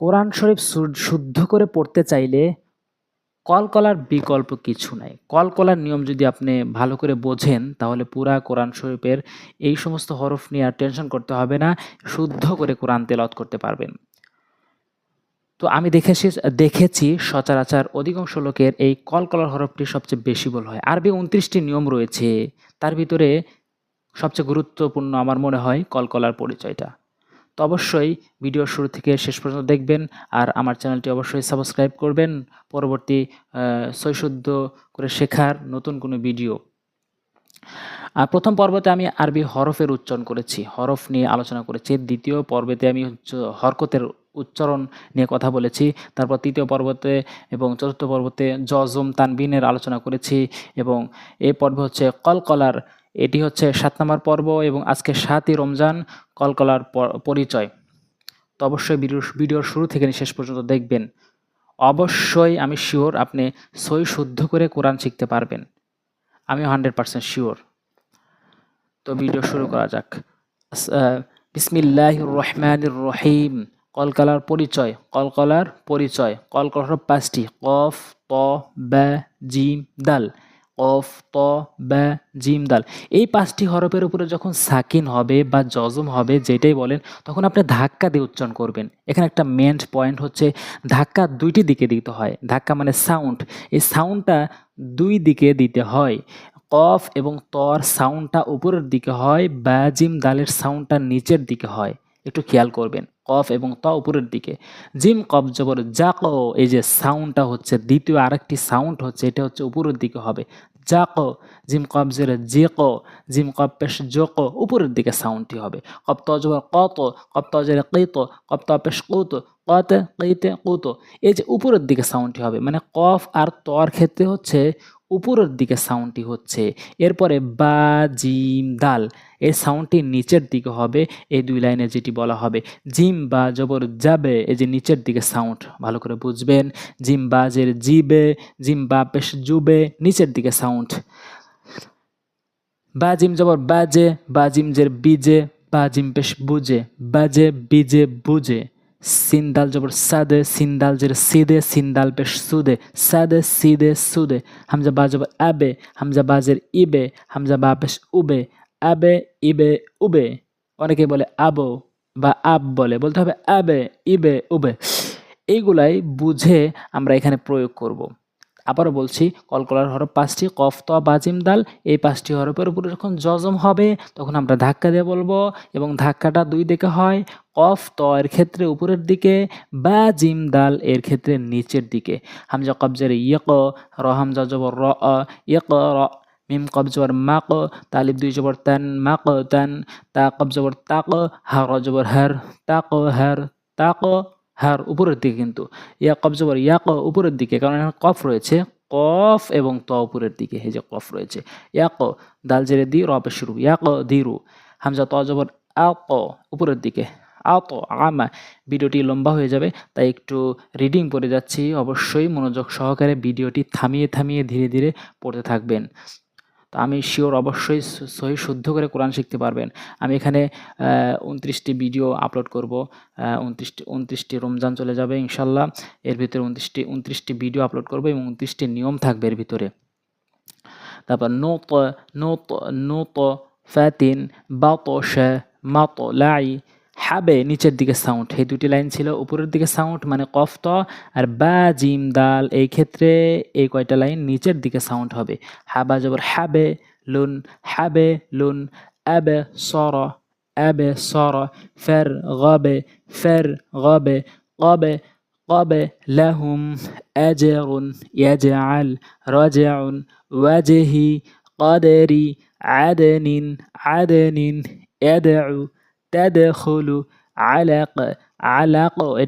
কোরআন শরীফ শুদ্ধ করে পড়তে চাইলে কলকলার বিকল্প কিছু নাই। কলকলার নিয়ম যদি আপনি ভালো করে বোঝেন, তাহলে পুরা কোরআন শরীফের এই সমস্ত হরফ নিয়ে আর টেনশন করতে হবে না, শুদ্ধ করে কোরআন তেলত করতে পারবেন। তো আমি দেখেছি দেখেছি সচরাচর অধিকাংশ লোকের এই কলকলার হরফটি সবচেয়ে বেশি বল হয়। আরবি উনত্রিশটি নিয়ম রয়েছে, তার ভিতরে সবচেয়ে গুরুত্বপূর্ণ আমার মনে হয় কলকলার পরিচয়টা। তো অবশ্যই ভিডিও শুরু থেকে শেষ পর্যন্ত দেখবেন আর আমার চ্যানেলটি অবশ্যই সাবস্ক্রাইব করবেন। পরবর্তী সৈশুদ্ধ করে শেখার নতুন কোনো ভিডিও। আর প্রথম পর্বতে আমি আরবি হরফের উচ্চারণ করেছি, হরফ নিয়ে আলোচনা করেছি। দ্বিতীয় পর্বতে আমি হরকতের উচ্চারণ নিয়ে কথা বলেছি। তারপর তৃতীয় পর্বতে এবং চতুর্থ পর্বতে জজম তানবিনের আলোচনা করেছি এবং এই পর্বে হচ্ছে কলকলার এটি হচ্ছে সাত নম্বর পর্ব এবং আজকে সাতই রমজান, কলকলার পরিচয়। তো অবশ্যই ভিডিও ভিডিওর শুরু থেকে শেষ পর্যন্ত দেখবেন। অবশ্যই আমি শিওর আপনি সই শুদ্ধ করে কোরআন শিখতে পারবেন। আমি হান্ড্রেড পারসেন্ট শিওর। তো ভিডিও শুরু করা যাক। বিসমিল্লাহ রহমান রহিম। কলকালার পরিচয়, কলকলার পরিচয়, কলকলার পাঁচটি, কফ, ত ব্যা জিম, দাল। কফ ত, বা, জিম, দাল। এই পাঁচটি হরফের উপরে যখন সাকিন হবে বা জজম হবে, যেটাই বলেন, তখন আপনি ধাক্কা দিয়ে উচ্চারণ করবেন। এখানে একটা মেন পয়েন্ট হচ্ছে, ধাক্কা দুইটি দিকে দিতে হয়। ধাক্কা মানে সাউন্ড। এই সাউন্ডটা দুই দিকে দিতে হয়। কফ এবং তর সাউন্ডটা উপরের দিকে হয়, বা, জিম, দালের সাউন্ডটা নিচের দিকে হয়। একটু খেয়াল করবেন। কফ এবং ত উপরের দিকে। জিম, কফ, জবর, জাক এই যে সাউন্ডটা হচ্ছে, দ্বিতীয় আরেকটি সাউন্ড হচ্ছে, এটা হচ্ছে উপরের দিকে হবে। জাক জিম কফ জেরে জে ক জিম কব পেশ জোক, উপরের দিকে সাউন্ডটি হবে। কপ তজবর জবর কত কপ ত জেরে কেত কপ ত পেশ কৌত, কত কেতে কৌত। এই যে উপরের দিকে সাউন্ডটি হবে মানে কফ আর তর ক্ষেত্রে হচ্ছে উপরের দিকে সাউন্ডটি হচ্ছে। এরপরে বা, জিম, দাল, এই সাউন্ডটি নিচের দিকে হবে, এই দুই লাইনে যেটি বলা হবে। জিম বা জবর যাবে, এই যে নিচের দিকে সাউন্ড ভালো করে বুঝবেন। জিম বাজের জিবে, জিম বা পেশ জুবে, নিচের দিকে সাউন্ড বা জিম জবর বাজে, বা জিম জের বিজে, বা জিম পেশ বুঝে বাজে, বিজে বুঝে সিন্দাল জবর সাদে, সিন্দাল জের সিদে, সিন্দাল পেশ সুদে, সাদে, সিদে, সুদে। হামজা বা জবর আবে, হামজা বাজের ইবে, হামজা বা পেশ উবে। আবে, ইবে, উবে। অনেকে বলে আবো বা আব বলে। বলতে হবে আবে, ইবে, উবে। এইগুলাই বুঝে আমরা এখানে প্রয়োগ করব। আবারও বলছি, কলকলার হরফ পাঁচটি, কফ, ত বাজিম দাল, এই পাঁচটি হরফের উপরে যখন জজম হবে, তখন আমরা ধাক্কা দিয়ে বলব এবং ধাক্কাটা দুই দিকে হয়, কফ, ত এর ক্ষেত্রে উপরের দিকে, বা, জিম, দাল এর ক্ষেত্রে নিচের দিকে। হামজা কবজের ইয়ক, র, হামজা জবর, র ইয়ক, র, মিম কব জবর মাক, তালিব দুই জবর, তান, মাক, তান, তা কব জবর তাক হার জবর, হার, তাক হার, তাক হার উপরের দিকে কিন্তু। ইয়া কব জবর ক উপরের দিকে, কারণ এখানে কফ রয়েছে। কফ এবং ত উপরের দিকে, এই যে কফ রয়েছে। ইয়া ইয়াক দাল জেরে দি রবে শুরু। ইয়াক দিরু। হামজা ত জবর আক উপরের দিকে। আত আমা ভিডিওটি লম্বা হয়ে যাবে, তাই একটু রিডিং পড়ে যাচ্ছি। অবশ্যই মনোযোগ সহকারে ভিডিওটি থামিয়ে থামিয়ে ধীরে ধীরে পড়তে থাকবেন। তো আমি শিওর অবশ্যই সহি শুদ্ধ করে কোরআন শিখতে পারবেন। আমি এখানে উনত্রিশটি ভিডিও আপলোড করব। উনত্রিশটি উনত্রিশটি রমজান চলে যাবে ইনশাল্লাহ। এর ভিতরে উনত্রিশটি উনত্রিশটি ভিডিও আপলোড করব এবং উনত্রিশটি নিয়ম থাকবে এর ভিতরে। তারপর নোত নোত নোত ফ্যাতিন বাত মাত লাই হাবে নিচের দিকে সাউন্ড এই দুটি লাইন ছিল উপরের দিকে সাউন্ড মানে কফত আর বা জিম দাল এই ক্ষেত্রে এই কয়টা লাইন নিচের দিকে সাউন্ড হবে হাবা জবর হাবে লুন হাবে লুন আবে সর আবে সর ফের গবে ফের গবে কবে قبل لهم أجر يجعل رجع وجهي قدري عدن عدن يدعو تدخل علاقة علاقة